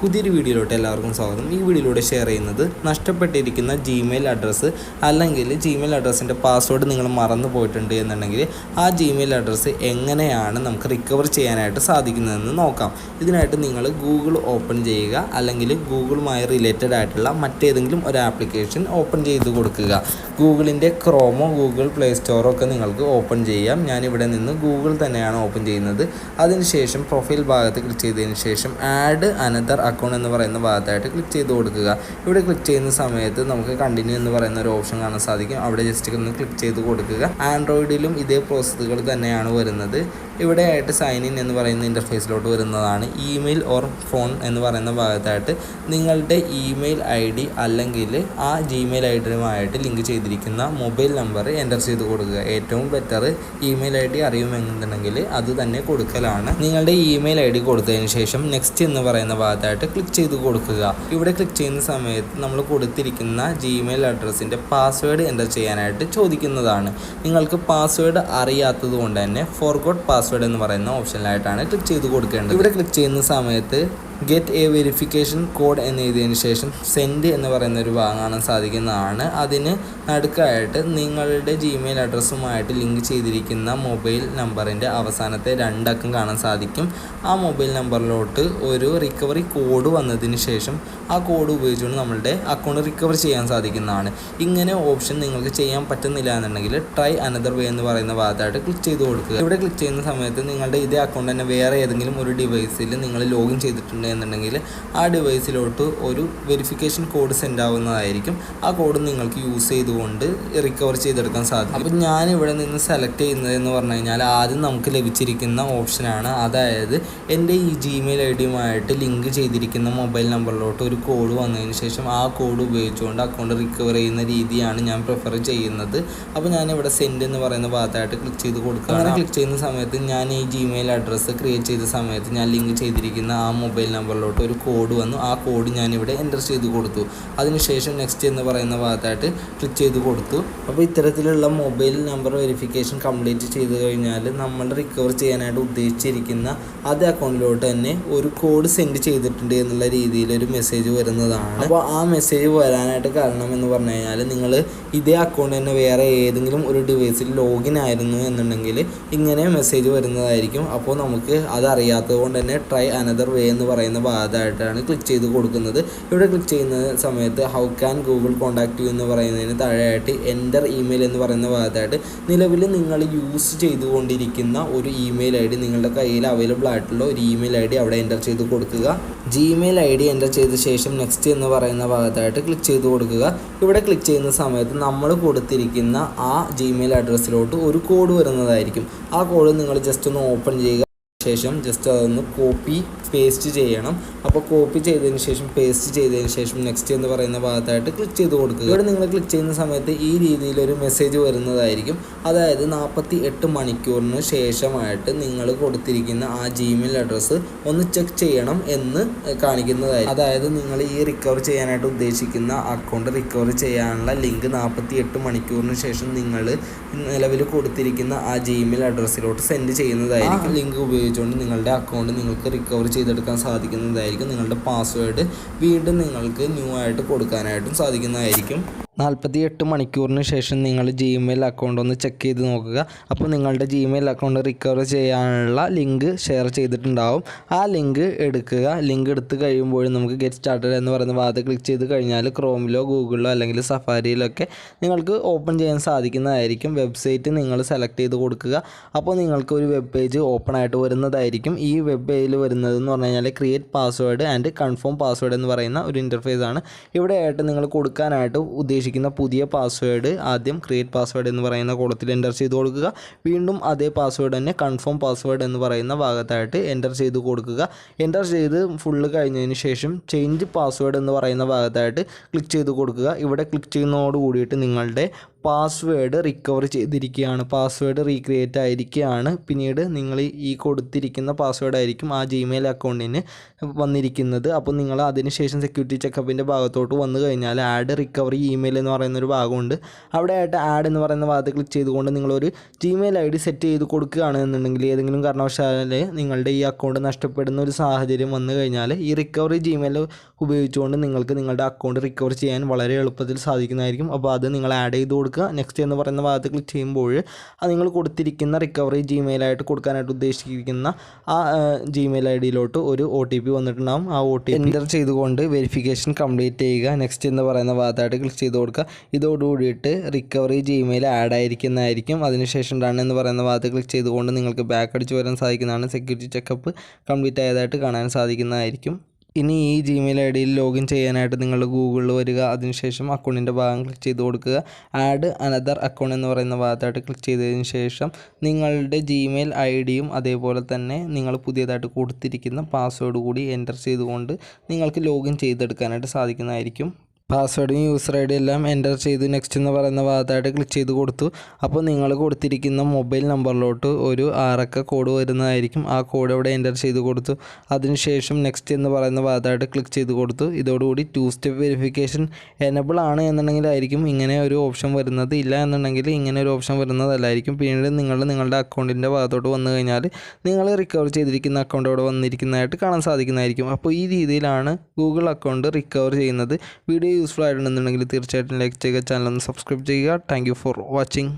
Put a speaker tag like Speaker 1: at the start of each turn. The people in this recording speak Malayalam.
Speaker 1: പുതിയൊരു വീഡിയോയിലോട്ട് എല്ലാവർക്കും സ്വാഗതം. ഈ വീഡിയോയിലൂടെ ഷെയർ ചെയ്യുന്നത് നഷ്ടപ്പെട്ടിരിക്കുന്ന ജിമെയിൽ അഡ്രസ്സ് അല്ലെങ്കിൽ ജിമെയിൽ അഡ്രസ്സിന്റെ പാസ്വേഡ് നിങ്ങൾ മറന്നു പോയിട്ടുണ്ട് എന്നുണ്ടെങ്കിൽ ആ ജിമെയിൽ അഡ്രസ്സ് എങ്ങനെയാണ് നമുക്ക് റിക്കവർ ചെയ്യാനായിട്ട് സാധിക്കുന്നതെന്ന് നോക്കാം. ഇതിനായിട്ട് നിങ്ങൾ ഗൂഗിൾ ഓപ്പൺ ചെയ്യുക അല്ലെങ്കിൽ ഗൂഗിളുമായി റിലേറ്റഡ് ആയിട്ടുള്ള മറ്റേതെങ്കിലും ഒരു ആപ്ലിക്കേഷൻ ഓപ്പൺ ചെയ്ത് കൊടുക്കുക. ഗൂഗിളിന്റെ ക്രോമോ ഗൂഗിൾ പ്ലേ സ്റ്റോറോ ഒക്കെ നിങ്ങൾക്ക് ഓപ്പൺ ചെയ്യാം. ഞാനിവിടെ നിന്ന് ഗൂഗിൾ തന്നെയാണ് ഓപ്പൺ ചെയ്യുന്നത്. അതിനുശേഷം പ്രൊഫൈൽ ഭാഗത്ത് ക്ലിക്ക് ചെയ്തതിന് ശേഷം ആഡ് അനദർ അക്കൗണ്ട് എന്ന് പറയുന്ന ഭാഗത്തായിട്ട് ക്ലിക്ക് ചെയ്ത് കൊടുക്കുക. ഇവിടെ ക്ലിക്ക് ചെയ്യുന്ന സമയത്ത് നമുക്ക് കണ്ടിന്യൂ എന്ന് പറയുന്ന ഒരു ഓപ്ഷൻ കാണാൻ സാധിക്കും. അവിടെ ജസ്റ്റ് ഒന്ന് ക്ലിക്ക് ചെയ്ത് കൊടുക്കുക. ആൻഡ്രോയിഡിലും ഇതേ പ്രോസസ്സുകൾ തന്നെയാണ് വരുന്നത്. ഇവിടെ ആയിട്ട് സൈൻ ഇൻ എന്ന് പറയുന്ന ഇന്റർഫേസിലോട്ട് വരുന്നതാണ്. ഇമെയിൽ ഓർ ഫോൺ എന്ന് പറയുന്ന ഭാഗത്തായിട്ട് നിങ്ങളുടെ ഇമെയിൽ ഐ ഡി അല്ലെങ്കിൽ ആ ജിമെയിൽ ഐ ഡിയുമായിട്ട് ലിങ്ക് ചെയ്തിരിക്കുന്ന മൊബൈൽ നമ്പർ എന്റർ ചെയ്ത് കൊടുക്കുക. ഏറ്റവും ബെറ്റർ ഇമെയിൽ ഐ ഡി അറിയുമെന്നുണ്ടെങ്കിൽ അത് തന്നെ കൊടുക്കലാണ്. നിങ്ങളുടെ ഇമെയിൽ ഐ ഡി കൊടുത്തതിന് ശേഷം നെക്സ്റ്റ് എന്ന് പറയുന്ന ഭാഗത്തായിട്ട് ക്ലിക്ക് ചെയ്ത് കൊടുക്കുക. ഇവിടെ ക്ലിക്ക് ചെയ്യുന്ന സമയത്ത് നമ്മൾ കൊടുത്തിരിക്കുന്ന ജിമെയിൽ അഡ്രസ്സിന്റെ പാസ്വേഡ് എന്റർ ചെയ്യാനായിട്ട് ചോദിക്കുന്നതാണ്. നിങ്ങൾക്ക് പാസ്വേഡ് അറിയാത്തത് കൊണ്ട് തന്നെ ഫോർഗോട്ട് പാസ്വേഡ് എന്ന് പറയുന്ന ഓപ്ഷനിലായിട്ടാണ് ക്ലിക്ക് ചെയ്ത് കൊടുക്കേണ്ടത്. ഇവിടെ ക്ലിക്ക് ചെയ്യുന്ന സമയത്ത് ഗെറ്റ് എ വെരിഫിക്കേഷൻ കോഡ് എന്ന് എഴുതിയതിന് ശേഷം സെൻഡ് എന്ന് പറയുന്ന ഒരു ഭാഗം കാണാൻ സാധിക്കുന്നതാണ്. അതിന് നടുക്കായിട്ട് നിങ്ങളുടെ ജിമെയിൽ അഡ്രസ്സുമായിട്ട് ലിങ്ക് ചെയ്തിരിക്കുന്ന മൊബൈൽ നമ്പറിന്റെ അവസാനത്തെ രണ്ടക്കം കാണാൻ സാധിക്കും. ആ മൊബൈൽ നമ്പറിലോട്ട് ഒരു റിക്കവറി കോഡ് വന്നതിന് ശേഷം ആ കോഡ് ഉപയോഗിച്ചുകൊണ്ട് നമ്മളുടെ അക്കൗണ്ട് റിക്കവർ ചെയ്യാൻ സാധിക്കുന്നതാണ്. ഇങ്ങനെ ഓപ്ഷൻ നിങ്ങൾക്ക് ചെയ്യാൻ പറ്റുന്നില്ല എന്നുണ്ടെങ്കിൽ ട്രൈ അനദർ വേ എന്ന് പറയുന്ന ഭാഗത്തായിട്ട് ക്ലിക്ക് ചെയ്ത് കൊടുക്കുക. ഇവിടെ ക്ലിക്ക് ചെയ്യുന്ന സമയത്ത് നിങ്ങളുടെ ഇതേ അക്കൗണ്ട് തന്നെ വേറെ ഏതെങ്കിലും ഒരു ഡിവൈസിൽ നിങ്ങൾ ലോഗിൻ ചെയ്തിട്ടുണ്ട് എന്നുണ്ടെങ്കിൽ ആ ഡിവൈസിലോട്ട് ഒരു വെരിഫിക്കേഷൻ കോഡ് സെൻഡ് ആവുന്നതായിരിക്കും. ആ കോഡ് നിങ്ങൾക്ക് യൂസ് ചെയ്തുകൊണ്ട് റിക്കവർ ചെയ്തെടുക്കാൻ സാധിക്കും. അപ്പം ഞാൻ ഇവിടെ നിന്ന് സെലക്ട് ചെയ്യുന്നത് എന്ന് പറഞ്ഞു കഴിഞ്ഞാൽ ആദ്യം നമുക്ക് ലഭിച്ചിരിക്കുന്ന ഓപ്ഷനാണ് അതായത് എന്റെ ഈ ജിമെയിൽ ഐ ഡിയുമായിട്ട് ലിങ്ക് ചെയ്തിരിക്കുന്ന മൊബൈൽ നമ്പറിലോട്ട് ഒരു കോഡ് വന്നതിന് ശേഷം ആ കോഡ് ഉപയോഗിച്ചുകൊണ്ട് അക്കൗണ്ട് റിക്കവർ ചെയ്യുന്ന രീതിയാണ് ഞാൻ പ്രിഫർ ചെയ്യുന്നത്. അപ്പോൾ ഞാൻ ഇവിടെ സെൻഡ് എന്ന് പറയുന്ന ഭാഗത്തായിട്ട് ക്ലിക്ക് ചെയ്ത് കൊടുക്കുക അങ്ങനെ ക്ലിക്ക് ചെയ്യുന്ന സമയത്ത് ഞാൻ ഈ ജിമെയിൽ അഡ്രസ്സ് ക്രിയേറ്റ് ചെയ്ത സമയത്ത് ഞാൻ ലിങ്ക് ചെയ്തിരിക്കുന്ന ആ മൊബൈൽ നമ്പറിലോട്ട് ഒരു കോഡ് വന്നു. ആ കോഡ് ഞാനിവിടെ എന്റർ ചെയ്ത് കൊടുത്തു. അതിനുശേഷം നെക്സ്റ്റ് എന്ന് പറയുന്ന ഭാഗത്തായിട്ട് ക്ലിക്ക് ചെയ്ത് കൊടുത്തു. അപ്പോൾ ഇത്തരത്തിലുള്ള മൊബൈൽ നമ്പർ വെരിഫിക്കേഷൻ കംപ്ലീറ്റ് ചെയ്ത് കഴിഞ്ഞാൽ നമ്മൾ റിക്കവർ ചെയ്യാനായിട്ട് ഉദ്ദേശിച്ചിരിക്കുന്ന അതേ അക്കൗണ്ടിലോട്ട് തന്നെ ഒരു കോഡ് സെൻഡ് ചെയ്തിട്ടുണ്ട് എന്നുള്ള രീതിയിൽ ഒരു മെസ്സേജ് വരുന്നതാണ്. അപ്പോൾ ആ മെസ്സേജ് വരാനായിട്ട് കാരണം എന്ന് പറഞ്ഞു കഴിഞ്ഞാൽ നിങ്ങൾ ഇതേ അക്കൗണ്ട് തന്നെ വേറെ ഏതെങ്കിലും ഒരു ഡിവൈസിൽ ലോഗിൻ ആയിരുന്നു എന്നുണ്ടെങ്കിൽ ഇങ്ങനെ മെസ്സേജ് വരുന്നതായിരിക്കും. അപ്പോൾ നമുക്ക് അതറിയാത്തത് കൊണ്ട് തന്നെ ട്രൈ അനദർ വേ എന്ന് പറയുന്ന ഭാഗത്തായിട്ടാണ് ക്ലിക്ക് ചെയ്ത് കൊടുക്കുന്നത്. ഇവിടെ ക്ലിക്ക് ചെയ്യുന്ന സമയത്ത് how can Google contact you എന്ന് പറയുന്നതിന് താഴെയായിട്ട് എന്റർ ഇമെയിൽ എന്ന് പറയുന്ന ഭാഗത്തായിട്ട് നിലവിൽ നിങ്ങൾ യൂസ് ചെയ്തുകൊണ്ടിരിക്കുന്ന ഒരു ഇമെയിൽ ഐ ഡി നിങ്ങളുടെ കയ്യിൽ അവൈലബിൾ ആയിട്ടുള്ള ഒരു ഇമെയിൽ ഐ ഡി അവിടെ എന്റർ ചെയ്ത് കൊടുക്കുക. ജിമെയിൽ ഐ ഡി എന്റർ ചെയ്ത ശേഷം നെക്സ്റ്റ് എന്ന് പറയുന്ന ഭാഗത്തായിട്ട് ക്ലിക്ക് ചെയ്ത് കൊടുക്കുക. ഇവിടെ ക്ലിക്ക് ചെയ്യുന്ന സമയത്ത് നമ്മൾ കൊടുത്തിരിക്കുന്ന ആ ജിമെയിൽ അഡ്രസ്സിലോട്ട് ഒരു കോഡ് വരുന്നതായിരിക്കും. ആ കോഡ് നിങ്ങൾ ജസ്റ്റ് ഒന്ന് ഓപ്പൺ ചെയ്യുക. ശേഷം ജസ്റ്റ് അതൊന്ന് കോപ്പി പേസ്റ്റ് ചെയ്യണം. അപ്പോൾ കോപ്പി ചെയ്തതിന് ശേഷം പേസ്റ്റ് ചെയ്തതിന് ശേഷം നെക്സ്റ്റ് എന്ന് പറയുന്ന ഭാഗത്തായിട്ട് ക്ലിക്ക് ചെയ്ത് കൊടുക്കുക. ഇവിടെ നിങ്ങൾ ക്ലിക്ക് ചെയ്യുന്ന സമയത്ത് ഈ രീതിയിലൊരു മെസ്സേജ് വരുന്നതായിരിക്കും. അതായത് നാൽപ്പത്തി എട്ട് മണിക്കൂറിന് ശേഷമായിട്ട് നിങ്ങൾ കൊടുത്തിരിക്കുന്ന ആ ജിമെയിൽ അഡ്രസ്സ് ഒന്ന് ചെക്ക് ചെയ്യണം എന്ന് കാണിക്കുന്നതായിരിക്കും. അതായത് നിങ്ങൾ ഈ റിക്കവർ ചെയ്യാനായിട്ട് ഉദ്ദേശിക്കുന്ന അക്കൗണ്ട് റിക്കവർ ചെയ്യാനുള്ള ലിങ്ക് നാൽപ്പത്തി എട്ട് മണിക്കൂറിന് ശേഷം നിങ്ങൾ നിലവിൽ കൊടുത്തിരിക്കുന്ന ആ ജിമെയിൽ അഡ്രസ്സിലോട്ട് സെൻഡ് ചെയ്യുന്നതായിരിക്കും. ലിങ്ക് ഉപയോഗിച്ചുകൊണ്ട് നിങ്ങളുടെ അക്കൗണ്ട് നിങ്ങൾക്ക് റിക്കവർ ചെയ്തെടുക്കാൻ സാധിക്കുന്നതായിരിക്കും. നിങ്ങളുടെ പാസ്വേഡ് വീണ്ടും നിങ്ങൾക്ക് ന്യൂ ആയിട്ട് കൊടുക്കാനായിട്ടും സാധിക്കുന്നതായിരിക്കും. നാൽപ്പത്തി എട്ട് മണിക്കൂറിന് ശേഷം നിങ്ങൾ ജിമെയിൽ അക്കൗണ്ട് ഒന്ന് ചെക്ക് ചെയ്ത് നോക്കുക. അപ്പോൾ നിങ്ങളുടെ ജിമെയിൽ അക്കൗണ്ട് റിക്കവർ ചെയ്യാനുള്ള ലിങ്ക് ഷെയർ ചെയ്തിട്ടുണ്ടാവും. ആ ലിങ്ക് എടുക്കുക. ലിങ്ക് എടുത്ത് കഴിയുമ്പോൾ നമുക്ക് ഗെറ്റ് സ്റ്റാർട്ടഡ് എന്ന് പറയുന്ന ഭാഗത്ത് ക്ലിക്ക് ചെയ്ത് കഴിഞ്ഞാൽ ക്രോമിലോ ഗൂഗിളിലോ അല്ലെങ്കിൽ സഫാരിയിലൊക്കെ നിങ്ങൾക്ക് ഓപ്പൺ ചെയ്യാൻ സാധിക്കുന്നതായിരിക്കും. വെബ്സൈറ്റ് നിങ്ങൾ സെലക്ട് ചെയ്ത് കൊടുക്കുക. അപ്പോൾ നിങ്ങൾക്ക് ഒരു വെബ് പേജ് ഓപ്പൺ ആയിട്ട് വരുന്നതായിരിക്കും. ഈ വെബ് പേജിൽ വരുന്നത് എന്ന് പറഞ്ഞു കഴിഞ്ഞാൽ create password and confirm password എന്ന് പറയുന്ന ഒരു ഇന്റർഫേസ് ആണ്. ഇവിടെയായിട്ട് നിങ്ങൾ കൊടുക്കാനായിട്ട് ഉദ്ദേശിക്കുന്നത് ഉദ്ദേശിക്കുന്ന പുതിയ പാസ്വേഡ് ആദ്യം ക്രിയേറ്റ് പാസ്വേഡ് എന്ന് പറയുന്ന കോളത്തിൽ എന്റർ ചെയ്ത് കൊടുക്കുക. വീണ്ടും അതേ പാസ്വേഡ് തന്നെ കൺഫേം പാസ്വേഡ് എന്ന് പറയുന്ന ഭാഗത്തായിട്ട് എന്റർ ചെയ്ത് കൊടുക്കുക. എന്റർ ചെയ്ത് ഫുള്ള് കഴിഞ്ഞതിന് ശേഷം ചേഞ്ച് പാസ്വേഡ് എന്ന് പറയുന്ന ഭാഗത്തായിട്ട് ക്ലിക്ക് ചെയ്ത് കൊടുക്കുക. ഇവിടെ ക്ലിക്ക് ചെയ്യുന്നതോട് കൂടിയിട്ട് നിങ്ങളുടെ പാസ്വേഡ് റിക്കവർ ചെയ്തിരിക്കുകയാണ്. പാസ്വേഡ് റീക്രിയേറ്റ് ആയിരിക്കുകയാണ്. പിന്നീട് നിങ്ങൾ ഈ കൊടുത്തിരിക്കുന്ന പാസ്വേഡ് ആയിരിക്കും ആ ജിമെയിൽ അക്കൗണ്ടിന് വന്നിരിക്കുന്നത്. അപ്പോൾ നിങ്ങൾ അതിനുശേഷം സെക്യൂരിറ്റി ചെക്കപ്പിന്റെ ഭാഗത്തോട്ട് വന്നു കഴിഞ്ഞാൽ ആഡ് റിക്കവറി ഇമെയിൽ എന്ന് പറയുന്ന ഒരു ഭാഗമുണ്ട്. അവിടെ ആയിട്ട് ആഡ് എന്ന് പറയുന്ന ഭാഗത്ത് ക്ലിക്ക് ചെയ്തുകൊണ്ട് നിങ്ങളൊരു ജിമെയിൽ ഐ ഡി സെറ്റ് ചെയ്ത് കൊടുക്കുകയാണെന്നുണ്ടെങ്കിൽ ഏതെങ്കിലും കാരണവശാൽ നിങ്ങളുടെ ഈ അക്കൗണ്ട് നഷ്ടപ്പെടുന്ന ഒരു സാഹചര്യം വന്നു കഴിഞ്ഞാൽ ഈ റിക്കവറി ജിമെയിൽ ഉപയോഗിച്ചുകൊണ്ട് നിങ്ങൾക്ക് നിങ്ങളുടെ അക്കൗണ്ട് റിക്കവർ ചെയ്യാൻ വളരെ എളുപ്പത്തിൽ സാധിക്കുന്നതായിരിക്കും. അപ്പോൾ അത് നിങ്ങൾ ആഡ് ചെയ്ത് കൊടുക്കുക. നെക്സ്റ്റ് എന്ന് പറയുന്ന ഭാഗത്ത് ക്ലിക്ക് ചെയ്യുമ്പോൾ അത് നിങ്ങൾ കൊടുത്തിരിക്കുന്ന റിക്കവറി ജിമെയിലായിട്ട് കൊടുക്കാനായിട്ട് ഉദ്ദേശിച്ചിരിക്കുന്ന ആ ജിമെയിൽ ഐ ഡിയിലോട്ട് ഒരു ഒ ടി പി വന്നിട്ടുണ്ടാകും ആ ഒ ടി എന്റർ ചെയ്തുകൊണ്ട് വെരിഫിക്കേഷൻ കംപ്ലീറ്റ് ചെയ്യുക. നെക്സ്റ്റ് എന്ന് പറയുന്ന ഭാഗത്തായിട്ട് ക്ലിക്ക് ചെയ്ത് കൊടുക്കുക. ഇതോടുകൂടിയിട്ട് റിക്കവറി ജിമെയിൽ ആഡ് ആയിരിക്കുന്നതായിരിക്കും. അതിനുശേഷം ഡൺ എന്ന് പറയുന്ന ഭാഗത്ത് ക്ലിക്ക് ചെയ്തുകൊണ്ട് നിങ്ങൾക്ക് ബാക്ക് അടിച്ച് വരാൻ സാധിക്കുന്നതാണ്. സെക്യൂരിറ്റി ചെക്കപ്പ് കംപ്ലീറ്റ് ആയതായിട്ട് കാണാൻ സാധിക്കുന്നതായിരിക്കും. ഇനി ഈ ജിമെയിൽ ഐ ഡിയിൽ ലോഗിൻ ചെയ്യാനായിട്ട് നിങ്ങൾ ഗൂഗിളിൽ വരിക. അതിനുശേഷം അക്കൗണ്ടിന്റെ ഭാഗം ക്ലിക്ക് ചെയ്ത് കൊടുക്കുക. ആഡ് അനദർ അക്കൗണ്ട് എന്ന് പറയുന്ന ഭാഗത്തായിട്ട് ക്ലിക്ക് ചെയ്തതിന് ശേഷം നിങ്ങളുടെ ജിമെയിൽ ഐ ഡിയും അതേപോലെ തന്നെ നിങ്ങൾ പുതിയതായിട്ട് കൊടുത്തിരിക്കുന്ന പാസ്വേഡ് കൂടി എന്റർ ചെയ്തുകൊണ്ട് നിങ്ങൾക്ക് ലോഗിൻ ചെയ്തെടുക്കാനായിട്ട് സാധിക്കുന്നതായിരിക്കും. പാസ്വേഡും യൂസർ ഐ ഡി എല്ലാം എന്റർ ചെയ്ത് നെക്സ്റ്റ് എന്ന് പറയുന്ന ഭാഗത്തായിട്ട് ക്ലിക്ക് ചെയ്ത് കൊടുത്തു. അപ്പോൾ നിങ്ങൾ കൊടുത്തിരിക്കുന്ന മൊബൈൽ നമ്പറിലോട്ട് ഒരു ആറക്ക കോഡ് വരുന്നതായിരിക്കും. ആ കോഡ് അവിടെ എന്റർ ചെയ്ത് കൊടുത്തു. അതിനുശേഷം നെക്സ്റ്റ് എന്ന് പറയുന്ന ഭാഗത്തായിട്ട് ക്ലിക്ക് ചെയ്ത് കൊടുത്തു. ഇതോടുകൂടി ടു സ്റ്റെപ്പ് വെരിഫിക്കേഷൻ എനബിൾ ആണ് എന്നുണ്ടെങ്കിലായിരിക്കും ഇങ്ങനെ ഒരു ഓപ്ഷൻ വരുന്നത്. ഇല്ല എന്നുണ്ടെങ്കിൽ ഇങ്ങനെ ഒരു ഓപ്ഷൻ വരുന്നതല്ലായിരിക്കും. പിന്നീട് നിങ്ങൾ നിങ്ങളുടെ അക്കൗണ്ടിന്റെ ഭാഗത്തോട്ട് വന്നു കഴിഞ്ഞാൽ നിങ്ങൾ റിക്കവർ ചെയ്തിരിക്കുന്ന അക്കൗണ്ട് അവിടെ വന്നിരിക്കുന്നതായിട്ട് കാണാൻ സാധിക്കുന്നതായിരിക്കും. അപ്പോൾ ഈ രീതിയിലാണ് ഗൂഗിൾ അക്കൗണ്ട് റിക്കവർ ചെയ്യുന്നത്. വീഡിയോ യൂസ്ഫുൾ ആയിട്ടുണ്ടെന്നുണ്ടെങ്കിൽ തീർച്ചയായിട്ടും ലൈക്ക് ചെയ്യുക ചാനൽ ഒന്ന് സബ്സ്ക്രൈബ് ചെയ്യുക. Thank for watching